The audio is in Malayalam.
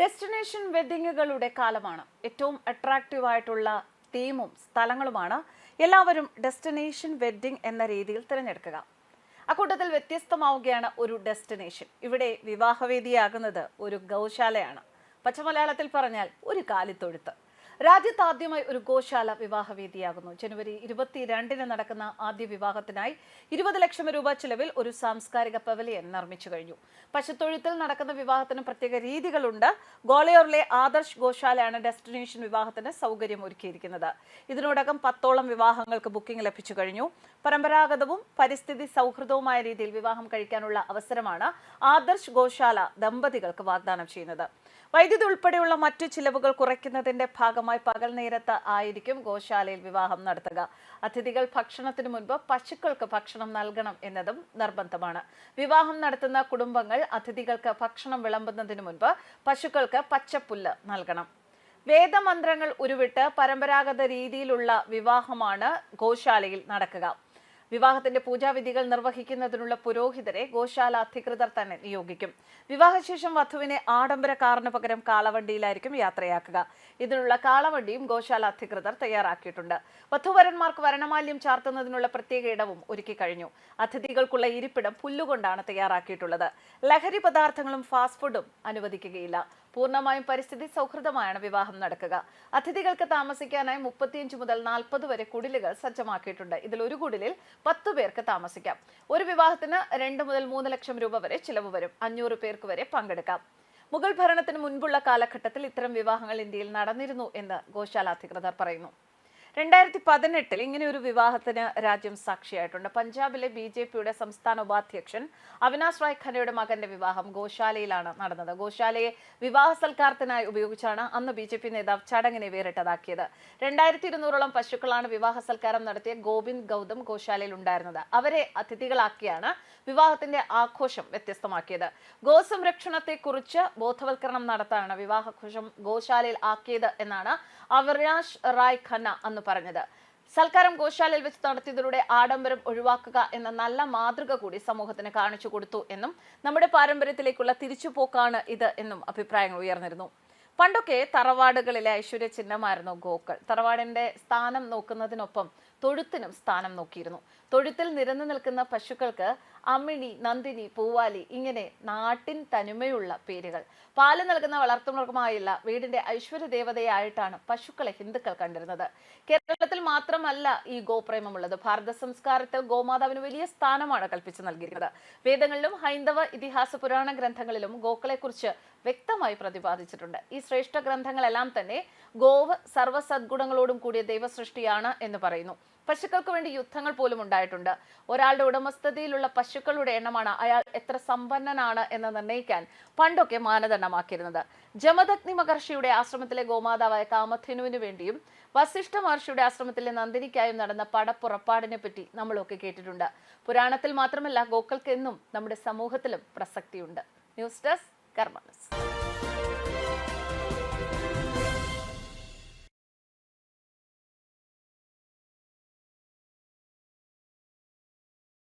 ഡെസ്റ്റിനേഷൻ വെഡിങ്ങുകളുടെ കാലമാണ്. ഏറ്റവും അട്രാക്റ്റീവ് ആയിട്ടുള്ള തീമും സ്ഥലങ്ങളുമാണ്. എല്ലാവരും ഡെസ്റ്റിനേഷൻ വെഡ്ഡിംഗ് എന്ന രീതിയിൽ തിരഞ്ഞെടുക്കുക. അക്കൂട്ടത്തിൽ വ്യത്യസ്തമാവുകയാണ് ഒരു ഡെസ്റ്റിനേഷൻ ഇവിടെ വിവാഹവേദിയാകുന്നത് ഒരു ഗൗശാലയാണ്. പച്ചമലയാളത്തിൽ പറഞ്ഞാൽ ഒരു കാലിത്തൊഴുത്ത്. രാജ്യത്ത് ആദ്യമായി ഒരു ഗോശാല വിവാഹവേദിയാകുന്നു. ജനുവരി ഇരുപത്തിരണ്ടിന് നടക്കുന്ന ആദ്യ വിവാഹത്തിനായി ഇരുപത് ലക്ഷം രൂപ ചിലവിൽ ഒരു സാംസ്കാരിക പവലിയൻ നിർമ്മിച്ചു കഴിഞ്ഞു. പശുത്തൊഴുത്തിൽ നടക്കുന്ന വിവാഹത്തിന് പ്രത്യേക രീതികളുണ്ട്. ഗോളയോറിലെ ആദർശ് ഗോശാലയാണ് ഡെസ്റ്റിനേഷൻ വിവാഹത്തിന് സൗകര്യം ഒരുക്കിയിരിക്കുന്നത് ഇതിനോടകം പത്തോളം വിവാഹങ്ങൾക്ക് ബുക്കിംഗ് ലഭിച്ചു കഴിഞ്ഞു. പരമ്പരാഗതവും പരിസ്ഥിതി സൗഹൃദവുമായ രീതിയിൽ വിവാഹം കഴിക്കാനുള്ള അവസരമാണ് ആദർശ് ഗോശാല ദമ്പതികൾക്ക് വാഗ്ദാനം ചെയ്യുന്നത്. വൈദ്യുതി ഉൾപ്പെടെയുള്ള മറ്റു ചിലവുകൾ കുറയ്ക്കുന്നതിന്റെ ഭാഗമായി പകൽ നേരത്ത് ആയിരിക്കും ഗോശാലയിൽ വിവാഹം നടത്തുക. അതിഥികൾ ഭക്ഷണത്തിന് മുൻപ് പശുക്കൾക്ക് ഭക്ഷണം നൽകണം എന്നതും നിർബന്ധമാണ്. വിവാഹം നടത്തുന്ന കുടുംബങ്ങൾ അതിഥികൾക്ക് ഭക്ഷണം വിളമ്പുന്നതിന് മുൻപ് പശുക്കൾക്ക് പച്ചപ്പുല്ല് നൽകണം. വേദമന്ത്രങ്ങൾ ഉരുവിട്ട് പരമ്പരാഗത രീതിയിലുള്ള വിവാഹമാണ് ഗോശാലയിൽ നടക്കുക. വിവാഹത്തിന്റെ പൂജാവിധികൾ നിർവഹിക്കുന്നതിനുള്ള പുരോഹിതരെ ഗോശാല അധികൃതർ തന്നെ നിയോഗിക്കും. വിവാഹശേഷം വധുവിനെ ആഡംബര കാറിന് പകരം കാളവണ്ടിയിലായിരിക്കും യാത്രയാക്കുക. ഇതിനുള്ള കാളവണ്ടിയും ഗോശാല അധികൃതർ തയ്യാറാക്കിയിട്ടുണ്ട്. വധുവരന്മാർക്ക് വരണമാല്യം ചാർത്തുന്നതിനുള്ള പ്രത്യേക ഇടവും ഒരുക്കി കഴിഞ്ഞു. അതിഥികൾക്കുള്ള ഇരിപ്പിടം പുല്ലുകൊണ്ടാണ് തയ്യാറാക്കിയിട്ടുള്ളത്. ലഹരി പദാർത്ഥങ്ങളും ഫാസ്റ്റ് ഫുഡും അനുവദിക്കുകയില്ല. പൂർണമായും പരിസ്ഥിതി സൗഹൃദമായാണ് വിവാഹം നടക്കുക. അതിഥികൾക്ക് താമസിക്കാനായി മുപ്പത്തിയഞ്ച് മുതൽ നാൽപ്പത് വരെ കുടിലുകൾ സജ്ജമാക്കിയിട്ടുണ്ട്. ഇതിൽ ഒരു കുടിലിൽ പത്ത് പേർക്ക് താമസിക്കാം. ഒരു വിവാഹത്തിന് രണ്ട് മുതൽ മൂന്ന് ലക്ഷം രൂപ വരെ ചിലവ് വരും. അഞ്ഞൂറ് പേർക്ക് വരെ പങ്കെടുക്കാം. മുഗൾ ഭരണത്തിന് മുൻപുള്ള കാലഘട്ടത്തിൽ ഇത്തരം വിവാഹങ്ങൾ ഇന്ത്യയിൽ നടന്നിരുന്നു എന്ന് ഗോശാല അധികൃതർ പറയുന്നു. രണ്ടായിരത്തി പതിനെട്ടിൽ ഇങ്ങനെ ഒരു വിവാഹത്തിന് രാജ്യം സാക്ഷിയായിട്ടുണ്ട്. പഞ്ചാബിലെ ബി ജെ പിയുടെ സംസ്ഥാന ഉപാധ്യക്ഷൻ അവിനാശ് റായ് ഖന്നയുടെ മകന്റെ വിവാഹം ഗോശാലയിലാണ് നടന്നത്. ഗോശാലയെ വിവാഹ സൽക്കാരത്തിനായി ഉപയോഗിച്ചാണ് അന്ന് ബി ജെ പി നേതാവ് ചടങ്ങിനെ വേറിട്ടതാക്കിയത്. രണ്ടായിരത്തി ഇരുന്നൂറോളം പശുക്കളാണ് വിവാഹ സൽക്കാരം നടത്തിയ ഗോവിന്ദ് ഗൗതം ഗോശാലയിൽ ഉണ്ടായിരുന്നത് അവരെ അതിഥികളാക്കിയാണ് വിവാഹത്തിന്റെ ആഘോഷം വ്യത്യസ്തമാക്കിയത്. ഗോസംരക്ഷണത്തെക്കുറിച്ച് ബോധവൽക്കരണം നടത്താനാണ് വിവാഹഘോഷം ഗോശാലയിൽ ആക്കിയത് എന്നാണ് അവിനാഷ് റായ് ഖന്ന അന്ന് പറഞ്ഞത്. സൽക്കാരം ഗോശാലയിൽ വെച്ച് നടത്തിയതിലൂടെ ആഡംബരം ഒഴിവാക്കുക എന്ന നല്ല മാതൃക കൂടി സമൂഹത്തിന് കാണിച്ചു കൊടുത്തു എന്നും നമ്മുടെ പാരമ്പര്യത്തിലേക്കുള്ള തിരിച്ചുപോക്കാണ് ഇത് എന്നും അഭിപ്രായങ്ങൾ ഉയർന്നിരുന്നു. പണ്ടൊക്കെ തറവാടുകളിലെ ഐശ്വര്യ ചിഹ്നമായിരുന്നു ഗോക്കൾ. തറവാടിന്റെ സ്ഥാനം നോക്കുന്നതിനൊപ്പം തൊഴുത്തിനും സ്ഥാനം നോക്കിയിരുന്നു. തൊഴുത്തിൽ നിരന്നു നിൽക്കുന്ന പശുക്കൾക്ക് അമ്മിണി നന്ദിനി പൂവാലി ഇങ്ങനെ നാട്ടിൻ തനിമയുള്ള പേരുകൾ. പാൽ നൽകുന്ന വളർത്തുമൃഗമായുള്ള വീടിന്റെ ഐശ്വര്യ ദേവതയായിട്ടാണ് പശുക്കളെ ഹിന്ദുക്കൾ കണ്ടിരുന്നത്. കേരളത്തിൽ മാത്രമല്ല ഈ ഗോപ്രേമമുള്ളത്. ഭാരത സംസ്കാരത്തിൽ ഗോമാതാവിന് വലിയ സ്ഥാനമാണ് കൽപ്പിച്ചു നൽകിയിരുന്നത് വേദങ്ങളിലും ഹൈന്ദവ ഇതിഹാസ പുരാണ ഗ്രന്ഥങ്ങളിലും ഗോക്കളെക്കുറിച്ച് വ്യക്തമായി പ്രതിപാദിച്ചിട്ടുണ്ട്. ഈ ശ്രേഷ്ഠ ഗ്രന്ഥങ്ങളെല്ലാം തന്നെ ഗോവ് സർവസദ്ഗുണങ്ങളോടും കൂടിയ ദൈവസൃഷ്ടിയാണ് എന്ന് പറയുന്നു. പശുക്കൾക്ക് വേണ്ടി യുദ്ധങ്ങൾ പോലും ഉണ്ടായിട്ടുണ്ട്. ഒരാളുടെ ഉടമസ്ഥതയിലുള്ള പശുക്കളുടെ എണ്ണമാണ് അയാൾ എത്ര സമ്പന്നനാണ് എന്ന് നിർണയിക്കാൻ പണ്ടൊക്കെ മാനദണ്ഡമാക്കിയിരുന്നത്. ജമദഗ്നി മഹർഷിയുടെ ആശ്രമത്തിലെ ഗോമാതാവായ കാമധേനുവിന് വേണ്ടിയും വസിഷ്ഠ മഹർഷിയുടെ ആശ്രമത്തിലെ നന്ദിനിക്കായും നടന്ന പടപ്പുറപ്പാടിനെ പറ്റി നമ്മളൊക്കെ കേട്ടിട്ടുണ്ട്. പുരാണത്തിൽ മാത്രമല്ല ഗോക്കൾക്കെന്നും നമ്മുടെ സമൂഹത്തിലും പ്രസക്തിയുണ്ട്. ന്യൂസ് ഡെസ്ക് കർമ്മ